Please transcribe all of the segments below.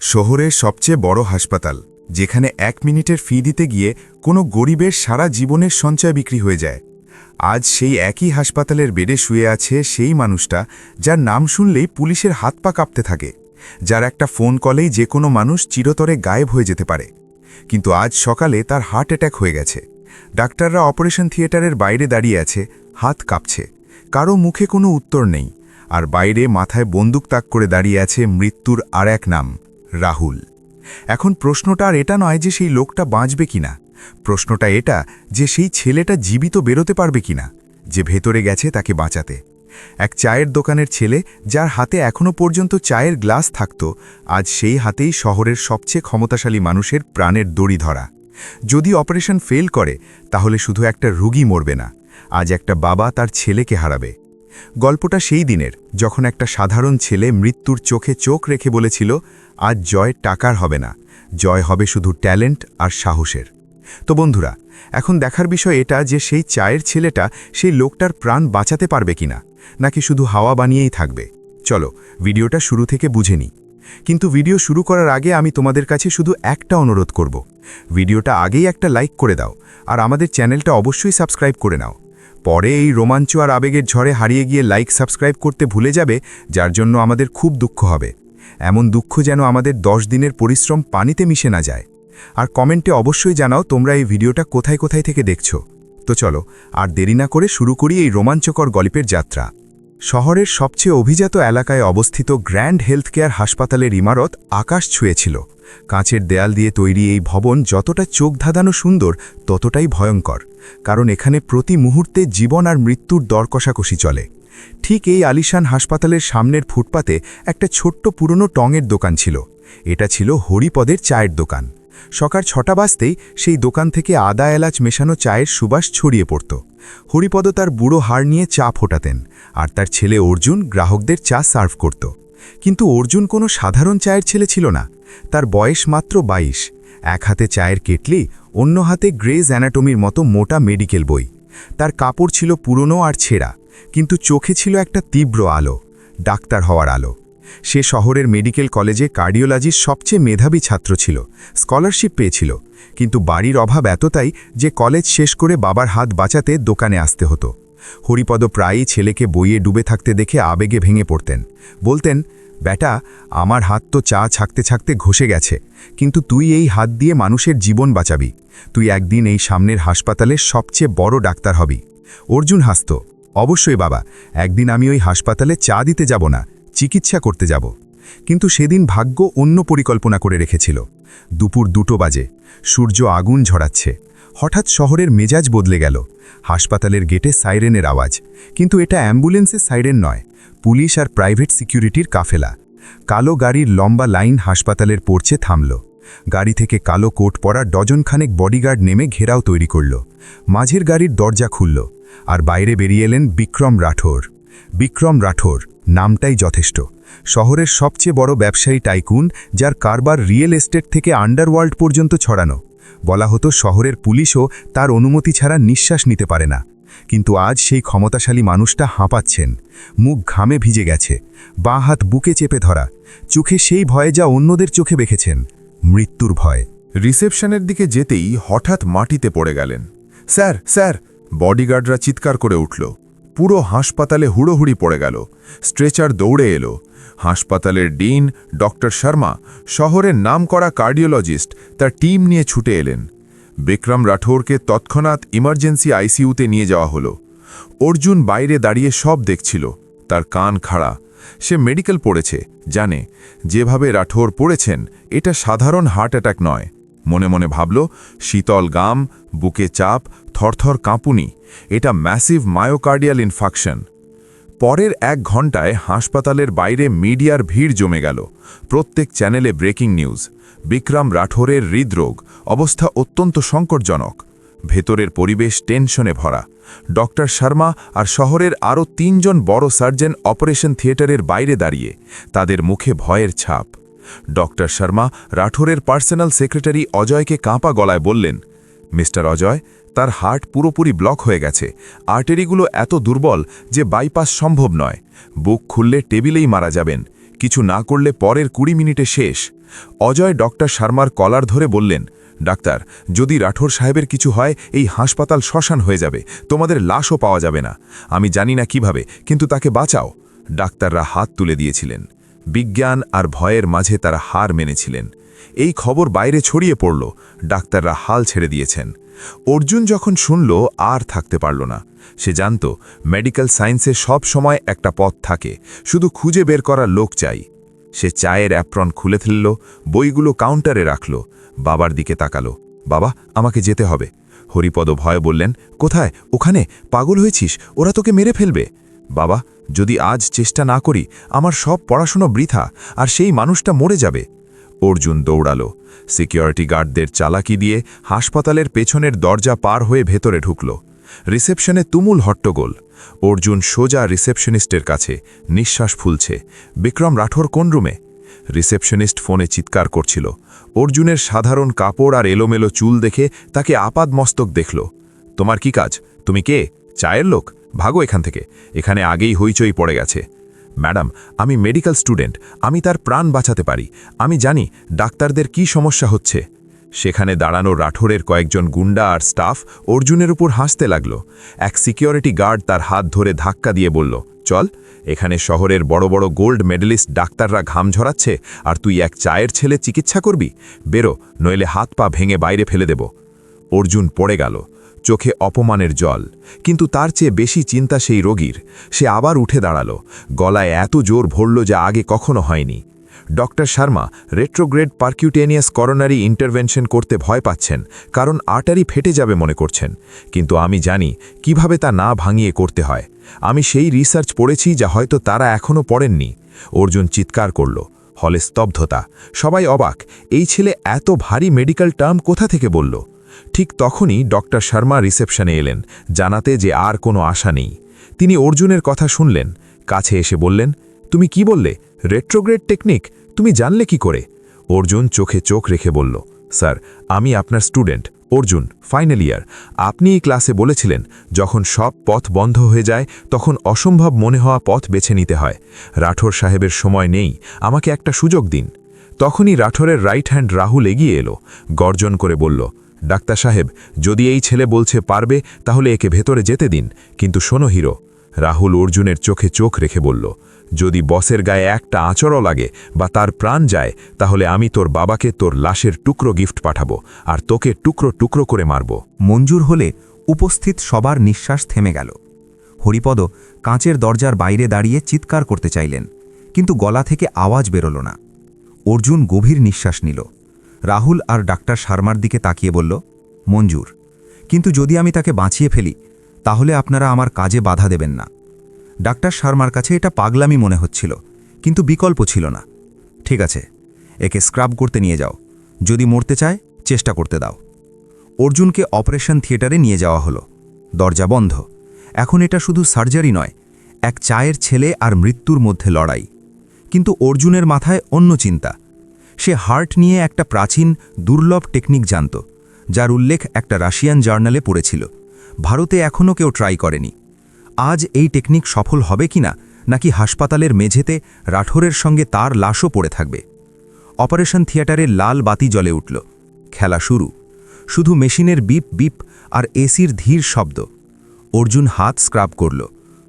শহরের সবচেয়ে বড় হাসপাতাল, যেখানে এক মিনিটের ফি দিতে গিয়ে কোনো গরিবের সারা জীবনের সঞ্চয় বিক্রি হয়ে যায়। আজ সেই একই হাসপাতালের বেডে শুয়ে আছে সেই মানুষটা, যার নাম শুনলেই পুলিশের হাত পা কাঁপতে থাকে, যার একটা ফোন কলেই যে কোনো মানুষ চিরতরে গায়েব হয়ে যেতে পারে। কিন্তু আজ সকালে তার হার্ট অ্যাটাক হয়ে গেছে। ডাক্তাররা অপারেশন থিয়েটারের বাইরে দাঁড়িয়ে আছে, হাত কাঁপছে, কারও মুখে কোনো উত্তর নেই, আর বাইরে মাথায় বন্দুক তাক করে দাঁড়িয়ে আছে মৃত্যুর আর এক নাম। রাহুল। এখন প্রশ্নটা আর এটা নয় যে সেই লোকটা বাঁচবে কিনা। প্রশ্নটা এটা যে সেই ছেলেটা জীবিত বেরোতে পারবে কিনা, যে ভেতরে গেছে তাকে বাঁচাতে। এক চায়ের দোকানের ছেলে যার হাতে এখনও পর্যন্ত চায়ের গ্লাস থাকত, আজ সেই হাতেই শহরের সবচেয়ে ক্ষমতাশালী মানুষের প্রাণের দড়ি ধরা। যদি অপারেশন ফেল করে, তাহলে শুধু একটা রুগী মরবে না, আজ একটা বাবা তার ছেলেকে হারাবে। গল্পটা সেই দিনের, যখন একটা সাধারণ ছেলে মৃত্যুর চোখে চোখ রেখে বলেছিল, আজ জয় টাকার হবে না, জয় হবে শুধু ট্যালেন্ট আর সাহসের। তো বন্ধুরা, এখন দেখার বিষয় এটা যে সেই চায়ের ছেলেটা সেই লোকটার প্রাণ বাঁচাতে পারবে কিনা, নাকি শুধু হাওয়া বানিয়েই থাকবে? চলো, ভিডিওটা শুরু থেকে বুঝে নিই। কিন্তু ভিডিও শুরু করার আগে আমি তোমাদের কাছে শুধু একটা অনুরোধ করব। ভিডিওটা আগেই একটা লাইক করে দাও, আর আমাদের চ্যানেলটা অবশ্যই সাবস্ক্রাইব করে নাও। পরে এই রোমাঞ্চ আর আবেগের ঝড়ে হারিয়ে গিয়ে লাইক সাবস্ক্রাইব করতে ভুলে যাবে, যার জন্য আমাদের খুব দুঃখ হবে। এমন দুঃখ যেন আমাদের দশ দিনের পরিশ্রম পানিতে মিশে না যায়। আর কমেন্টে অবশ্যই জানাও তোমরা এই ভিডিওটা কোথায় কোথায় থেকে দেখছ। তো চলো, আর দেরি না করে শুরু করি এই রোমাঞ্চকর গল্পের যাত্রা। শহরের সবচেয়ে অভিজাত এলাকায় অবস্থিত গ্র্যান্ড হেলথ কেয়ার হাসপাতালের ইমারত আকাশ ছুঁয়েছিল। কাঁচের দেয়াল দিয়ে তৈরি এই ভবন যতটা চোখ ধাঁধানো সুন্দর, ততটাই ভয়ঙ্কর, কারণ এখানে প্রতি মুহূর্তে জীবন আর মৃত্যুর দর কষাকষি চলে। ঠিক এই আলিশান হাসপাতালের সামনের ফুটপাতে একটা ছোট্ট পুরনো টঙের দোকান ছিল। এটা ছিল হরিপদের চায়ের দোকান। সকাল ছটা বাজতেই সেই দোকান থেকে আদা এলাচ মেশানো চায়ের সুবাস ছড়িয়ে পড়ত। হরিপদ তার বুড়ো হাড় নিয়ে চা ফোটাতেন আর তার ছেলে অর্জুন গ্রাহকদের চা সার্ভ করত। কিন্তু অর্জুন কোনো সাধারণ চায়ের ছেলে ছিল না। তার বয়স মাত্র ২২ এক হাতে চায়ের কেটলি, অন্য হাতে গ্রেজ অ্যানাটমির মতো মোটা মেডিকেল বই। তার কাপড় ছিল পুরনো আর ছেঁড়া, কিন্তু চোখে ছিল একটা তীব্র আলো, ডাক্তার হওয়ার আলো। সে শহরের মেডিকেল কলেজে কার্ডিওলজির সবচেয়ে মেধাবী ছাত্র ছিল, স্কলারশিপ পেয়েছিল। কিন্তু বাড়ির অভাব এতটাই যে কলেজ শেষ করে বাবার হাত বাঁচাতে দোকানে আসতে হতো। হরিপদ প্রায়ই ছেলেকে বইয়ে ডুবে থাকতে দেখে আবেগে ভেঙে পড়তেন। বলতেন বেটা আমার হাত তো চা ছাকতে ছাকতে ঘষে গেছে, কিন্তু তুই এই হাত দিয়ে মানুষের জীবন বাঁচাবি। তুই একদিন এই সামনের হাসপাতালের সবচেয়ে বড় ডাক্তার হবি। অর্জুন হাসত, অবশ্যই বাবা, একদিন আমি ওই হাসপাতালে চা দিতে যাব না চিকিৎসা করতে যাব। কিন্তু সেদিন ভাগ্য অন্য পরিকল্পনা করে রেখেছিল। দুপুর দুটো বাজে, সূর্য আগুন ঝরাচ্ছে। হঠাৎ শহরের মেজাজ বদলে গেল। হাসপাতালের গেটে সাইরেনের আওয়াজ। কিন্তু এটা অ্যাম্বুলেন্সের সাইরেন নয়, পুলিশ আর প্রাইভেট সিকিউরিটির কাফেলা। কালো গাড়ির লম্বা লাইন হাসপাতালের পড়ছে থামল। গাড়ি থেকে কালো কোট পরা ডজনখানেক বডিগার্ড নেমে ঘেরাও তৈরি করল। মাঝের গাড়ির দরজা খুলল, আর বাইরে বেরিয়ে এলেন বিক্রম রাঠোর। বিক্রম রাঠোর নামটাই যথেষ্ট। শহরের সবচেয়ে বড় ব্যবসায়ী টাইকুন, যার কারবার রিয়েল এস্টেট থেকে আন্ডারওয়ার্ল্ড পর্যন্ত ছড়ানো। বলা হতো শহরের পুলিশও তার অনুমতি ছাড়া নিঃশ্বাস নিতে পারে না। কিন্তু আজ সেই ক্ষমতাশালী মানুষটা হাঁপাচ্ছেন। মুখ ঘামে ভিজে গেছে। বাঁ হাত বুকে চেপে ধরা। চোখে সেই ভয়ে যা অন্যদের চোখে বেঁকেছেন। মৃত্যুর ভয়। রিসেপশনের দিকে যেতেই হঠাৎ মাটিতে পড়ে গেলেন। Sir sir! বডিগার্ডরা চিৎকার করে উঠল। পুরো হাসপাতালে হুড়োহুড়ি পড়ে গেল। স্ট্রেচার দৌড়ে এলো। হাসপাতালের ডিন, ডক্টর শর্মা, শহরের নামকরা কার্ডিওলজিস্ট, তার টিম নিয়ে ছুটে এলেন। বিক্রম রাঠোরকে তৎক্ষণাৎ ইমার্জেন্সি আইসিইউতে নিয়ে যাওয়া হলো। অর্জুন বাইরে দাঁড়িয়ে সব দেখছিল। তার কান খাড়া। সে মেডিকেল পড়েছে, জানে। যেভাবে রাঠোর পড়েছেন, এটা সাধারণ হার্ট অ্যাটাক নয়। মনে মনে ভাবল, শীতল গাম বুকে চাপ, থরথর কাঁপুনি, এটা ম্যাসিভ মায়োকার্ডিয়াল ইনফাকশন। পরের এক ঘন্টায় হাসপাতালের বাইরে মিডিয়ার ভিড় জমে গেল। প্রত্যেক চ্যানেলে ব্রেকিং নিউজ। বিক্রম রাঠোরের হৃদরোগ, অবস্থা অত্যন্ত সংকটজনক। ভেতরের পরিবেশ টেনশনে ভরা। ডক্টর শর্মা আর শহরের আরও তিনজন বড় সার্জন অপারেশন থিয়েটারের বাইরে দাঁড়িয়ে, তাদের মুখে ভয়ের ছাপ। ডক্টর শর্মা রাঠোরের পার্সোনাল সেক্রেটারি অজয়কে কাঁপা গলায় বললেন মিস্টার অজয়, তার হার্ট পুরোপুরি ব্লক হয়ে গেছে। আর্টেরিগুলো এত দুর্বল যে বাইপাস সম্ভব নয়। বুক খুললে টেবিলেই মারা যাবেন। কিছু না করলে পরের কুড়ি মিনিটে শেষ। অজয় ডক্টর শর্মার কলার ধরে বললেন, ডাক্তার, যদি রাঠোর সাহেবের কিছু হয়, এই হাসপাতাল শ্মশান হয়ে যাবে। তোমাদের লাশও পাওয়া যাবে না। আমি জানি না কীভাবে, কিন্তু তাকে বাঁচাও। ডাক্তাররা হাত তুলে দিয়েছিলেন। বিজ্ঞান আর ভয়ের মাঝে তারা হার মেনেছিলেন। এই খবর বাইরে ছড়িয়ে পড়ল। ডাক্তাররা হাল ছেড়ে দিয়েছেন। অর্জুন যখন শুনল, আর থাকতে পারল না। সে জানত, মেডিকেল সায়েন্সে সব সময় একটা পথ থাকে, শুধু খুঁজে বের করার লোক চাই। সে চায়ের অ্যাপ্রন খুলে ফেলল, বইগুলো কাউন্টারে রাখল, বাবার দিকে তাকালো। বাবা, আমাকে যেতে হবে। হরিপদ ভয় বললেন, কোথায়? ওখানে? পাগল হয়েছিস? ওরা তোকে মেরে ফেলবে। বাবা, যদি আজ চেষ্টা না করি, আমার সব পড়াশুনো বৃথা, আর সেই মানুষটা মরে যাবে। অর্জুন দৌড়ালো। সিকিউরিটি গার্ডদের চালাকি দিয়ে হাসপাতালের পেছনের দরজা পার হয়ে ভেতরে ঢুকল। রিসেপশনে তুমুল হট্টগোল। অর্জুন সোজা রিসেপশনিস্টের কাছে, নিঃশ্বাস ফুলছে, বিক্রম রাঠোর কোন রুমে? রিসেপশনিস্ট ফোনে চিৎকার করছিল। অর্জুনের সাধারণ কাপড় আর এলোমেলো চুল দেখে তাকে আপাদ মস্তক দেখল। তোমার কি কাজ? তুমি কে? চায়ের লোক? ভাগো এখান থেকে। এখানে আগেই হইচই পড়ে গেছে। ম্যাডাম, আমি মেডিকেল স্টুডেন্ট, আমি তার প্রাণ বাঁচাতে পারি। আমি জানি ডাক্তারদের কি সমস্যা হচ্ছে। সেখানে দাঁড়ানো রাঠোরের কয়েকজন গুন্ডা আর স্টাফ অর্জুনের উপর হাসতে লাগল। এক সিকিউরিটি গার্ড তার হাত ধরে ধাক্কা দিয়ে বলল, চল, এখানে শহরের বড় বড় গোল্ড মেডেলিস্ট ডাক্তাররা ঘাম ঝরাচ্ছে, আর তুই এক চায়ের ছেলে চিকিৎসা করবি? বেরো, নইলে হাত পা ভেঙে বাইরে ফেলে দেব। অর্জুন পড়ে গেল। চোখে অপমানের জল। কিন্তু তার চেয়ে বেশি চিন্তা সেই রোগীর। সে আবার উঠে দাঁড়াল। গলায় এত জোর ভরল যা আগে কখনো হয়নি। Doctor Sharma retrograde percutaneous coronary intervention করতে ভয় পাচ্ছেন, কারণ আর্টারি ফেটে যাবে মনে করছেন। কিন্তু আমি জানি, কীভাবে তা না ভাঙিয়ে করতে হয়। আমি সেই রিসার্চ পড়েছি যা হয়তো তারা এখনও পড়েননি। অর্জুন চিৎকার করল। হলে স্তব্ধতা। সবাই অবাক। এই ছেলে এত ভারী মেডিকেল টার্ম কোথা থেকে বলল? ঠিক তখনই ডক্টর শর্মা রিসেপশনে এলেন, জানাতে যে আর কোনো আশা নেই। তিনি অর্জুনের কথা শুনলেন, কাছে এসে বললেন, তুমি কি বললে? Retrograde technique? তুমি জানলে কি করে? অর্জুন চোখে চোখ রেখে বলল, স্যার, আমি আপনার স্টুডেন্ট, অর্জুন, ফাইনাল ইয়ার। আপনি এই ক্লাসে বলেছিলেন, যখন সব পথ বন্ধ হয়ে যায়, তখন অসম্ভব মনে হওয়া পথ বেছে নিতে হয়। রাঠোর সাহেবের সময় নেই, আমাকে একটা সুযোগ দিন। তখনই রাঠোরের রাইট হ্যান্ড রাহুল এগিয়ে এলো, গর্জন করে বলল ডাক্তার সাহেব, যদি এই ছেলে বলছে পারবে, তাহলে একে ভেতরে যেতে দিন। কিন্তু শোনো হিরো, রাহুল অর্জুনের চোখে চোখ রেখে বলল, যদি বসের গায়ে একটা আঁচড়ও লাগে বা তার প্রাণ যায়, তাহলে আমি তোর বাবাকে তোর লাশের টুকরো গিফট পাঠাবো আর তোকে টুকরো টুকরো করে মারব। মঞ্জুর হলে উপস্থিত সবার নিঃশ্বাস থেমে গেল। হরিপদ কাঁচের দরজার বাইরে দাঁড়িয়ে চিৎকার করতে চাইলেন, কিন্তু গলা থেকে আওয়াজ বেরোল না। অর্জুন গভীর নিঃশ্বাস নিল। রাহুল আর ডাক্তার শর্মার দিকে তাকিয়ে বলল, মঞ্জুর, কিন্তু যদি আমি তাকে বাঁচিয়ে ফেলি, তাহলে আপনারা আমার কাজে বাধা দেবেন না। ডাক্তার শর্মার কাছে এটা পাগলামি মনে হচ্ছিল, কিন্তু বিকল্প ছিল না। ঠিক আছে, একে স্ক্রাব করতে নিয়ে যাও। যদি মরতে চায়, চেষ্টা করতে দাও। অর্জুনকে অপারেশন থিয়েটারে নিয়ে যাওয়া হলো। দরজা বন্ধ। এখন এটা শুধু সার্জারি নয়, এক চায়ের ছেলে আর মৃত্যুর মধ্যে লড়াই। কিন্তু অর্জুনের মাথায় অন্য চিন্তা। সে হার্ট নিয়ে একটা প্রাচীন, দুর্লভ টেকনিক জানত, যার উল্লেখ একটা রাশিয়ান জার্নালে পড়েছিল। ভারতে এখনও কেউ ট্রাই করেনি। আজ এই টেকনিক সফল হবে কিনা নাকি হাসপাতালের মেঝেতে রাঠোরের সঙ্গে তার লাশও পড়ে থাকবে? অপারেশন থিয়েটারের লাল বাতি জ্বলে উঠল। খেলা শুরু। শুধু মেশিনের বিপ বিপ আর এসির ধীর শব্দ। অর্জুন হাত স্ক্রাব করল।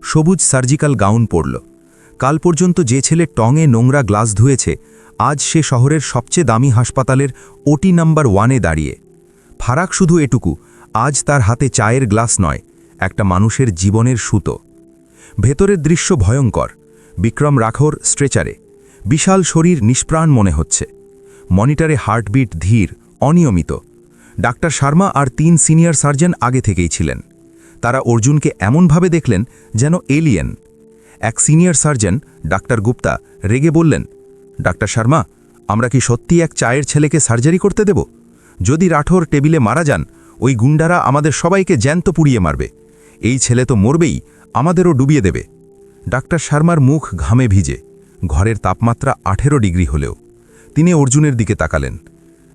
সবুজ সার্জিক্যাল গাউন পরল। কাল পর্যন্ত যে ছেলে টঙে নোংরা গ্লাস ধুয়েছে আজ সে শহরের সবচেয়ে দামি হাসপাতালের ওটি নাম্বার ওয়ানে দাঁড়িয়ে। ফারাক শুধু এটুকু, আজ তার হাতে চায়ের গ্লাস নয়, একটা মানুষের জীবনের সুতো। ভেতরের দৃশ্য ভয়ঙ্কর, বিক্রম রাখোর স্ট্রেচারে, বিশাল শরীর নিষ্প্রাণ মনে হচ্ছে। মনিটরে হার্টবিট ধীর, অনিয়মিত। ডাক্তার শর্মা আর তিন সিনিয়র সার্জন আগে থেকেই ছিলেন। তারা অর্জুনকে এমনভাবে দেখলেন যেন এলিয়েন। এক সিনিয়র সার্জন, ডাক্তার গুপ্তা, রেগে বললেন ডাক্তার শর্মা, আমরা কি সত্যি এক চায়ের ছেলেকে সার্জারি করতে দেব? যদি রাঠোর টেবিলে মারা যান, ওই গুন্ডারা আমাদের সবাইকে জ্যান্ত পুড়িয়ে মারবে। এই ছেলে তো মরবেই, আমাদেরও ডুবিয়ে দেবে। ডাক্তার শর্মার মুখ ঘামে ভিজে, ঘরের তাপমাত্রা আঠেরো ডিগ্রি হলেও। তিনি অর্জুনের দিকে তাকালেন।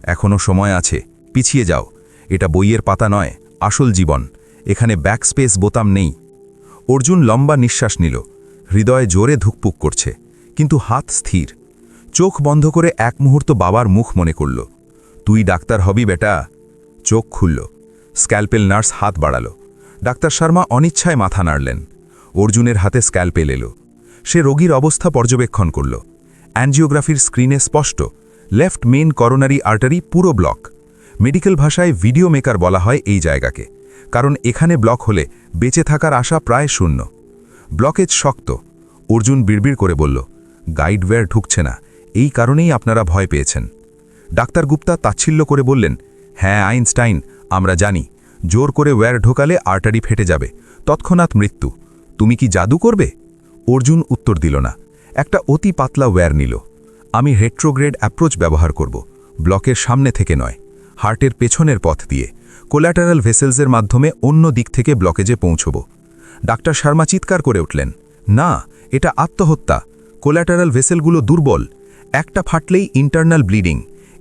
এখনও সময় আছে, পিছিয়ে যাও। এটা বইয়ের পাতা নয়, আসল জীবন। এখানে ব্যাকস্পেস বোতাম নেই। অর্জুন লম্বা নিঃশ্বাস নিল। হৃদয়ে জোরে ধুকপুক করছে, কিন্তু হাত স্থির। চোখ বন্ধ করে এক মুহূর্ত বাবার মুখ মনে করল। তুই ডাক্তার হবি বেটা? চোখ খুলল। স্ক্যালপেল নার্স হাত বাড়াল। ডাক্তার শর্মা অনিচ্ছায় মাথা নাড়লেন। অর্জুনের হাতে স্ক্যালপেল এলো। সে রোগীর অবস্থা পর্যবেক্ষণ করল। অ্যানজিওগ্রাফির স্ক্রিনে স্পষ্ট, লেফট মেন করোনারি আর্টারি পুরো ব্লক। মেডিকেল ভাষায় ভিডিও মেকার বলা হয় এই জায়গাকে, কারণ এখানে ব্লক হলে বেঁচে থাকার আশা প্রায় শূন্য। ব্লকেজ শক্ত। অর্জুন বিড়বিড় করে বলল গাইডওয়্যার ঢুকছে না। এই কারণেই আপনারা ভয় পেয়েছেন। ডাক্তার গুপ্তা তাচ্ছিল্য করে বললেন হ্যাঁ আইনস্টাইন, আমরা জানি। জোর করে ওয়্যার ঢোকালে আর্টারি ফেটে যাবে। তৎক্ষণাৎ মৃত্যু। তুমি কি জাদু করবে? অর্জুন উত্তর দিল না। একটা অতি পাতলা ওয়্যার নিল। আমি রেট্রোগ্রেড অ্যাপ্রোচ ব্যবহার করব। ব্লকের সামনে থেকে নয়। হার্টের পেছনের পথ দিয়ে। কোল্যাটারাল ভেসেলসের মাধ্যমে অন্য দিক থেকে ব্লকেজে পৌঁছব। ডাক্তার শর্মা চিৎকার করে উঠলেন, না, এটা আত্মহত্যা। কোল্যাটারাল ভেসেলগুলো দুর্বল। একটা ফাটলেই ইন্টারনাল ব্লিডিং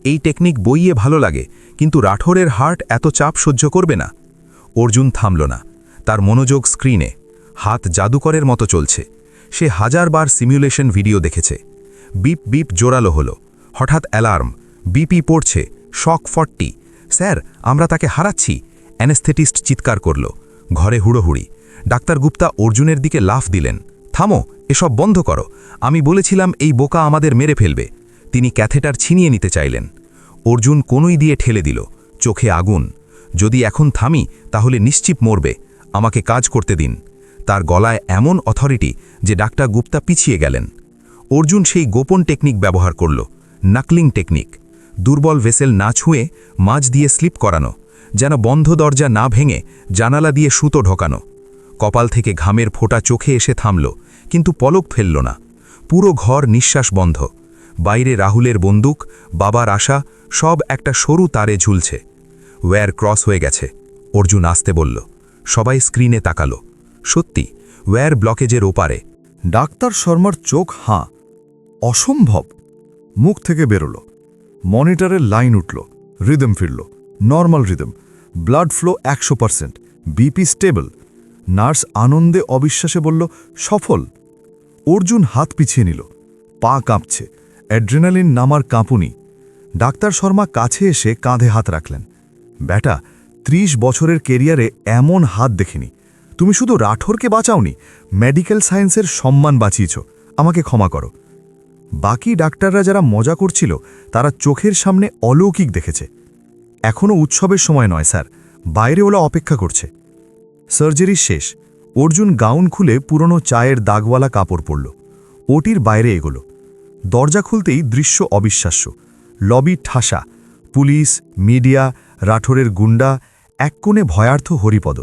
এই টেকনিক বইয়ে ভালো লাগে, কিন্তু রাঠোরের হার্ট এত চাপ সহ্য করবে না। অর্জুন থামল না। তার মনোযোগ স্ক্রিনে হাত জাদুকরের মতো চলছে। সে হাজারবার সিমুলেশন ভিডিও দেখেছে। বিপ বিপ জোরালো হলো। হঠাৎ অ্যালার্ম বিপি পড়ছে। শক ফর্টি স্যার, আমরা তাকে হারাচ্ছি। অ্যানেস্থেটিস্ট চিৎকার করল। ঘরে হুড়োহুড়ি। ডাক্তার গুপ্তা অর্জুনের দিকে লাফ দিলেন। থামো, এসব বন্ধ করো। আমি বলেছিলাম, এই বোকা আমাদের মেরে ফেলবে। তিনি ক্যাথেটার ছিনিয়ে নিতে চাইলেন। অর্জুন কোনই দিয়ে ঠেলে দিল। চোখে আগুন। যদি এখন থামি, তাহলে নিশ্চিত মরবে। আমাকে কাজ করতে দিন। তার গলায় এমন অথরিটি যে ডাক্তার গুপ্তা পিছিয়ে গেলেন। অর্জুন সেই গোপন টেকনিক ব্যবহার করল, নাকলিং টেকনিক। দুর্বল ভেসেল না ছুঁয়ে মাঝ দিয়ে স্লিপ করানো, যেন বন্ধ দরজা না ভেঙে জানালা দিয়ে সুতো ঢোকানো। কপাল থেকে ঘামের ফোঁটা চোখে এসে থামল, কিন্তু পলক ফেলল না। পুরো ঘর নিঃশ্বাস বন্ধ। বাইরে রাহুলের বন্দুক, বাবার আশা, সব একটা সরু তারে ঝুলছে। ওয়্যার ক্রস হয়ে গেছে। অর্জুন আসতে বলল, সবাই স্ক্রিনে তাকালো। সত্যি, ওয়্যার ব্লকেজের ওপারে। ডাক্তার শর্মার চোখ, হাঁ। অসম্ভব। মুখ থেকে বেরোলো। মনিটরের লাইন উঠল। রিদম ফিরল। Normal rhythm. ব্লাড ফ্লো একশো পারসেন্ট। BP stable. নার্স আনন্দে অবিশ্বাসে বলল, সফল। অর্জুন হাত পিছিয়ে নিল, পা কাঁপছে, অ্যাড্রেনালিন নামার কাঁপুনি। ডাক্তার শর্মা কাছে এসে কাঁধে হাত রাখলেন। ব্যাটা, ত্রিশ বছরের কেরিয়ারে এমন হাত দেখিনি। তুমি শুধু রাঠোরকে বাঁচাওনি, মেডিকেল সায়েন্সের সম্মান বাঁচিয়েছ। আমাকে ক্ষমা করো। বাকি ডাক্তাররা যারা মজা করছিল, তারা চোখের সামনে অলৌকিক দেখেছে। এখনও উৎসবের সময় নয়, স্যার। বাইরে ওলা অপেক্ষা করছে। সার্জারি শেষ। অর্জুন গাউন খুলে পুরনো চায়ের দাগওয়ালা কাপড় পরল। ওটির বাইরে এগোল। দরজা খুলতেই দৃশ্য অবিশ্বাস্য। লবি ঠাসা। পুলিশ, মিডিয়া, রাঠোরের গুন্ডা, এক কোণে ভয়ার্থ হরিপদ।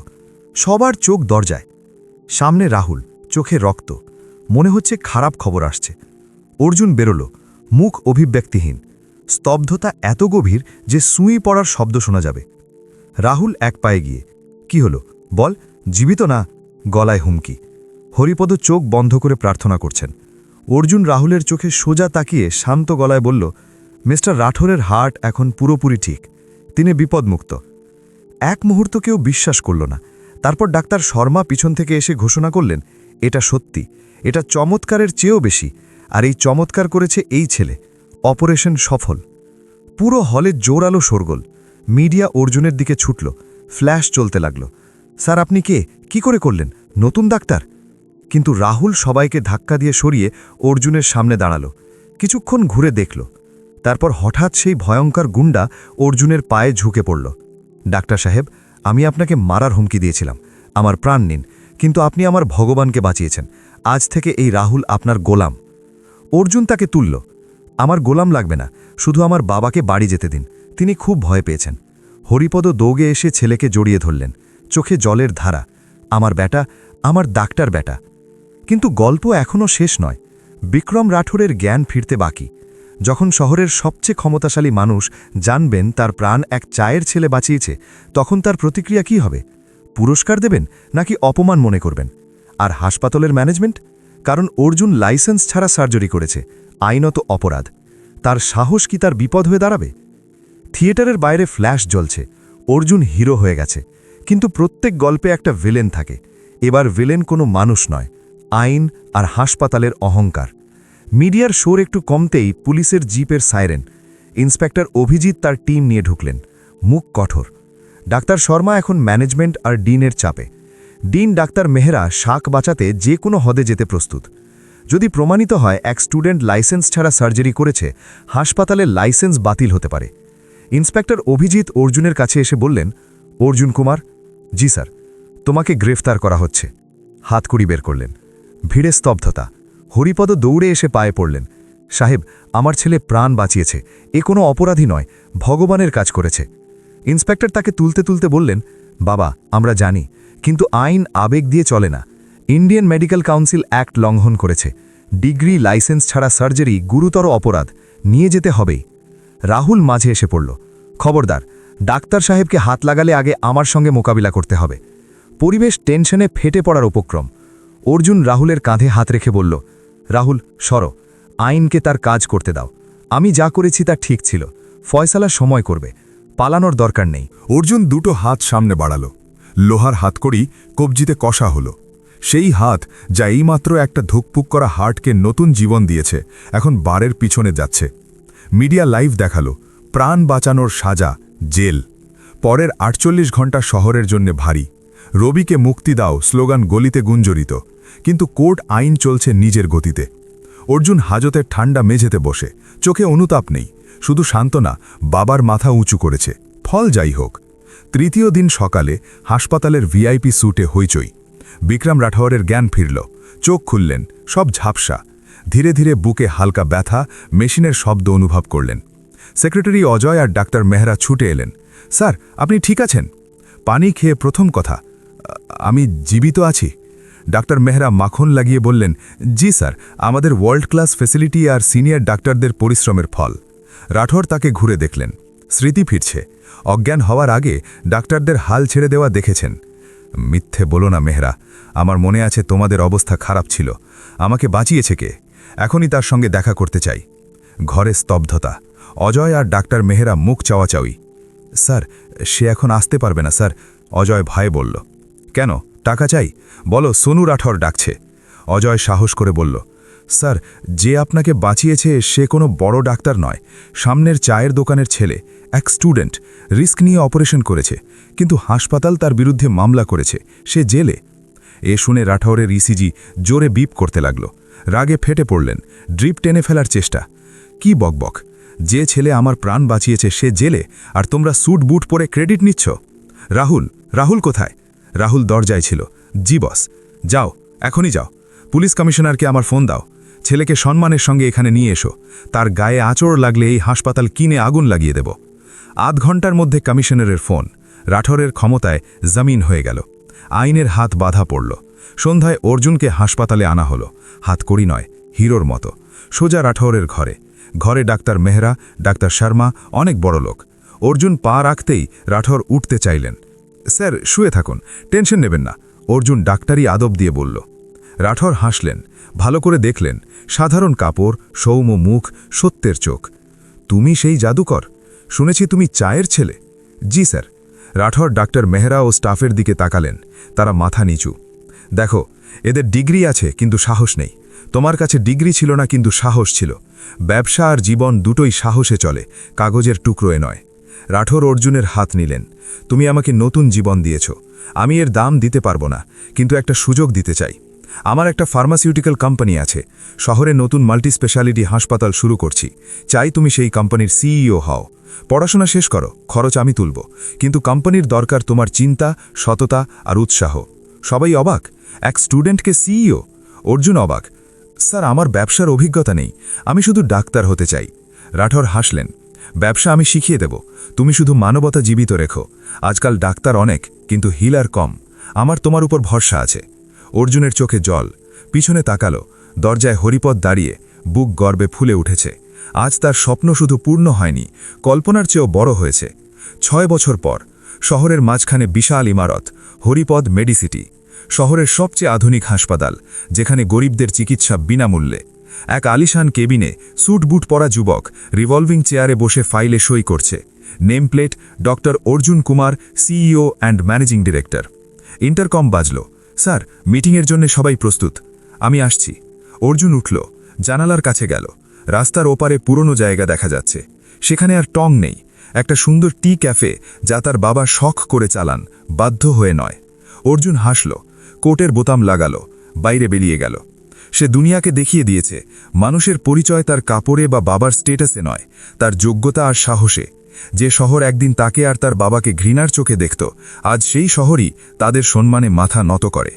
সবার চোখ দরজায়। সামনে রাহুল, চোখে রক্ত। মনে হচ্ছে খারাপ খবর আসছে। অর্জুন বেরোল। মুখ অভিব্যক্তিহীন। স্তব্ধতা এত গভীর যে সুঁই পড়ার শব্দ শোনা যাবে। রাহুল এক পায়ে গিয়ে, কি হলো? বল, জীবিত না? গলায় হুমকি। হরিপদ চোখ বন্ধ করে প্রার্থনা করছেন। অর্জুন রাহুলের চোখে সোজা তাকিয়ে শান্ত গলায় বলল, মিস্টার রাঠোরের হার্ট এখন পুরোপুরি ঠিক। তিনি বিপদমুক্ত। এক মুহূর্ত কেউ বিশ্বাস করল না। তারপর ডাক্তার শর্মা পিছন থেকে এসে ঘোষণা করলেন, এটা সত্যি। এটা চমৎকারের চেয়েও বেশি। আর এই চমৎকার করেছে এই ছেলে। অপারেশন সফল। পুরো হলে জোরালো শোরগোল। মিডিয়া অর্জুনের দিকে ছুটল। ফ্ল্যাশ চলতে লাগল। স্যার, আপনি কে? কি করে করলেন? নতুন ডাক্তার? কিন্তু রাহুল সবাইকে ধাক্কা দিয়ে সরিয়ে অর্জুনের সামনে দাঁড়াল, কিছুক্ষণ ঘুরে দেখল। তারপর হঠাৎ সেই ভয়ঙ্কর গুন্ডা অর্জুনের পায়ে ঝুঁকে পড়ল। ডাক্তার সাহেব, আমি আপনাকে মারার হুমকি দিয়েছিলাম। আমার প্রাণ নিন, কিন্তু আপনি আমার ভগবানকে বাঁচিয়েছেন। আজ থেকে এই রাহুল আপনার গোলাম। অর্জুন তাকে তুলল। আমার গোলাম লাগবে না, শুধু আমার বাবাকে বাড়ি যেতে দিন। তিনি খুব ভয় পেয়েছেন। হরিপদ দৌগে এসে ছেলেকে জড়িয়ে ধরলেন। চোখে জলের ধারা, আমার বেটা আমার ডাক্তার বেটা কিন্তু গল্প এখনও শেষ নয়। বিক্রম রাঠোরের জ্ঞান ফিরতে বাকি। যখন শহরের সবচেয়ে ক্ষমতাশালী মানুষ জানবেন তার প্রাণ এক চায়ের ছেলে বাঁচিয়েছে, তখন তার প্রতিক্রিয়া কি হবে? পুরস্কার দেবেন নাকি অপমান মনে করবেন? আর হাসপাতালের ম্যানেজমেন্ট? কারণ অর্জুন লাইসেন্স ছাড়া সার্জারি করেছে, আইনত অপরাধ। তার সাহস কি তার বিপদ হয়ে দাঁড়াবে? থিয়েটারের বাইরে ফ্ল্যাশ জ্বলছে, অর্জুন হিরো হয়ে গেছে। কিন্তু প্রত্যেক গল্পে একটা ভিলেন থাকে। এবার ভিলেন কোনো মানুষ নয়, আইন আর হাসপাতালের অহংকার। মিডিয়ার শোর একটু কমতেই পুলিশের জিপের সাইরেন। ইন্সপেক্টর অভিজিৎ তার টিম নিয়ে ঢুকলেন। মুখ কঠোর। ডাক্তার শর্মা এখন ম্যানেজমেন্ট আর ডিনের চাপে। ডিন ডাক্তার মেহরা শাক বাঁচাতে যে কোনো হদে যেতে প্রস্তুত। যদি প্রমাণিত হয় এক স্টুডেন্ট লাইসেন্স ছাড়া সার্জারি করেছে, হাসপাতালের লাইসেন্স বাতিল হতে পারে। ইন্সপেক্টর অভিজিৎ অর্জুনের কাছে এসে বললেন, অর্জুন কুমার জি স্যার, তোমাকে গ্রেফতার করা হচ্ছে। হাতকুড়ি বের করলেন। ভিড়ে স্তব্ধতা। হরিপদ দৌড়ে এসে পায়ে পড়লেন। সাহেব, আমার ছেলে প্রাণ বাঁচিয়েছে। এ কোনো অপরাধী নয়, ভগবানের কাজ করেছে। ইন্সপেক্টর তাকে তুলতে তুলতে বললেন, বাবা, আমরা জানি, কিন্তু আইন আবেগ দিয়ে চলে না। ইন্ডিয়ান মেডিকেল কাউন্সিল অ্যাক্ট লঙ্ঘন করেছে। ডিগ্রি লাইসেন্স ছাড়া সার্জারি গুরুতর অপরাধ। নিয়ে যেতে হবেই। রাহুল মাঝে এসে পড়ল। খবরদার ডাক্তার সাহেবকে হাত লাগালে আগে আমার সঙ্গে মোকাবিলা করতে হবে। পরিবেশ টেনশনে ফেটে পড়ার উপক্রম। অর্জুন রাহুলের কাঁধে হাত রেখে বলল, রাহুল, সর। আইনকে তার কাজ করতে দাও। আমি যা করেছি তা ঠিক ছিল। ফয়সালা সময় করবে। পালানোর দরকার নেই। অর্জুন দুটো হাত সামনে বাড়াল। লোহার হাতকড়ি কবজিতে কষা হলো। সেই হাত যা এইমাত্র একটা ধুকপুক করা হার্টকে নতুন জীবন দিয়েছে, এখন বারের পিছনে যাচ্ছে। মিডিয়া লাইভ দেখাল। প্রাণ বাঁচানোর সাজা জেল। পরের আটচল্লিশ ঘণ্টা শহরের জন্য ভারী। রবিকে মুক্তি দাও স্লোগান গলিতে গুঞ্জরিত। কিন্তু কোর্ট আইন চলছে নিজের গতিতে। অর্জুন হাজতের ঠান্ডা মেঝেতে বসে। চোখে অনুতাপ নেই। শুধু সান্ত্বনা, বাবার মাথা উঁচু করেছে। ফল যাই হোক। তৃতীয় দিন সকালে হাসপাতালের ভিআইপি স্যুটে হইচই। বিক্রম রাঠৌরের জ্ঞান ফিরল। চোখ খুললেন। সব ঝাপসা। ধীরে ধীরে বুকে হালকা ব্যথা, মেশিনের শব্দ অনুভব করলেন। সেক্রেটারি অজয় আর ডাক্তার মেহরা ছুটে এলেন। স্যার, আপনি ঠিক আছেন? পানি খেয়ে প্রথম কথা, আমি জীবিত আছি। ডাক্তার মেহরা মাখন লাগিয়ে বললেন, জি স্যার, আমাদের ওয়ার্ল্ড ক্লাস ফেসিলিটি আর সিনিয়র ডাক্তারদের পরিশ্রমের ফল। রাঠোর তাকে ঘুরে দেখলেন। স্মৃতি ফিরছে। অজ্ঞান হওয়ার আগে ডাক্তারদের হাল ছেড়ে দেওয়া দেখেছেন। মিথ্যে বলো না মেহরা, আমার মনে আছে তোমাদের অবস্থা খারাপ ছিল। আমাকে বাঁচিয়েছে কে? এখনই তার সঙ্গে দেখা করতে চাই। ঘরে স্তব্ধতা। অজয় আর ডাক্তার মেহেরা মুখ চাওয়াচাওয়ি। স্যার, সে এখন আসতে পারবে না, স্যার। অজয় ভয়ে বলল, কেন? টাকা চাই? বলো, সোনু রাঠর ডাকছে। অজয় সাহস করে বলল, স্যার, যে আপনাকে বাঁচিয়েছে সে কোনো বড় ডাক্তার নয়। সামনের চায়ের দোকানের ছেলে, এক স্টুডেন্ট, রিস্ক নিয়ে অপারেশন করেছে, কিন্তু হাসপাতাল তার বিরুদ্ধে মামলা করেছে। সে জেলে। এ শুনে রাঠৌরের ইসিজি জোরে বিপ করতে লাগল। রাগে ফেটে পড়লেন, ড্রিপ টেনে ফেলার চেষ্টা। কি বকবক? যে ছেলে আমার প্রাণ বাঁচিয়েছে সে জেলে, আর তোমরা স্যুট বুট পরে ক্রেডিট নিচ্ছ। রাহুল রাহুল কোথায়? রাহুল দরজায় ছিল। জি, বস। যাও, এখনই যাও। পুলিশ কমিশনারকে আমার ফোন দাও। ছেলেকে সম্মানের সঙ্গে এখানে নিয়ে এসো। তার গায়ে আঁচড় লাগলে এই হাসপাতাল কিনে আগুন লাগিয়ে দেব। আধ ঘণ্টার মধ্যে কমিশনারের ফোন। রাঠরের ক্ষমতায় জমিন হয়ে গেল। আইনের হাত বাধা পড়ল। সন্ধ্যায় অর্জুনকে হাসপাতালে আনা হলো। হাতকড়ি নয়, হিরোর মতো। সোজা রাঠৌরের ঘরে। ঘরে ডাক্তার মেহরা, ডাক্তার শর্মা, অনেক বড় লোক। অর্জুন পা রাখতেই রাঠোর উঠতে চাইলেন। স্যার, শুয়ে থাকুন, টেনশন নেবেন না, অর্জুন ডাক্তারি আদব দিয়ে বলল। রাঠোর হাসলেন, ভালো করে দেখলেন, সাধারণ কাপড় সৌম মুখ, সত্যের চোখ। তুমি সেই জাদুকর? শুনেছি তুমি চায়ের ছেলে? জি, স্যার। রাঠৌর ডাক্তার মেহরা ও স্টাফের দিকে তাকালেন, তারা মাথা নিচু। দেখো, এদের ডিগ্রি আছে, কিন্তু সাহস নেই। তোমার কাছে ডিগ্রি ছিল না, কিন্তু সাহস ছিল। ব্যবসা আর জীবন দুটোই সাহসে চলে, কাগজের টুকরোয় নয়। রাঠোর অর্জুনের হাত নিলেন, তুমি আমাকে নতুন জীবন দিয়েছ, আমি এর দাম দিতে পারব না, কিন্তু একটা সুযোগ দিতে চাই। আমার একটা ফার্মাসিউটিক্যাল কোম্পানি আছে, শহরে নতুন মাল্টি স্পেশালিটি হাসপাতাল শুরু করছি, চাই তুমি সেই কোম্পানির সিইও হও। পড়াশোনা শেষ করো, খরচ আমি তুলব, কিন্তু কোম্পানির দরকার তোমার চিন্তা, সততা আর উৎসাহ। সবাই অবাক, এক স্টুডেন্টকে সিইও? অর্জুন অবাক স্যার, আমার ব্যবসার অভিজ্ঞতা নেই। আমি শুধু ডাক্তার হতে চাই। রাঠোর হাসলেন। ব্যবসা আমি শিখিয়ে দেব। তুমি শুধু মানবতা জীবিত রেখো। আজকাল ডাক্তার অনেক, কিন্তু হিলার কম। আমার তোমার উপর ভরসা আছে। অর্জুনের চোখে জল। পিছনে তাকালো। দরজায় হরিপদ দাঁড়িয়ে বুক গর্বে ফুলে উঠেছে। আজ তার স্বপ্ন শুধু পূর্ণ হয়নি, কল্পনার চেয়েও বড় হয়েছে। ছয় বছর পর, শহরের মাঝখানে বিশাল ইমারত, হরিপদ মেডিসিটি শহরের সবচেয়ে আধুনিক হাসপাতাল, যেখানে গরিবদের চিকিৎসা বিনামূল্যে। এক আলিশান কেবিনে স্যুট বুট পরা যুবক রিভলভিং চেয়ারে বসে ফাইলে সই করছে। Name plate doctor Arjun Kumar, CEO and managing director. Intercom বাজল, sir, মিটিংয়ের জন্য সবাই প্রস্তুত। আমি আসছি। অর্জুন উঠল, জানালার কাছে গেল। রাস্তার ওপারে পুরনো জায়গা দেখা যাচ্ছে। সেখানে আর টং নেই। একটা সুন্দর টি ক্যাফে যা তার বাবা শখ করে চালান, বাধ্য হয়ে নয়। অর্জুন হাসল কোটের বোতাম লাগালো, বাইরে বেরিয়ে গেল। সে দুনিয়াকে দেখিয়ে দিয়েছে, মানুষের পরিচয় তার কাপড়ে বা বাবার স্টেটাসে নয়, তার যোগ্যতা আর সাহসে। যে শহর একদিন তাকে আর তার বাবাকে ঘৃণার চোখে দেখত, আজ সেই শহরই তাদের সম্মানে মাথা নত করে।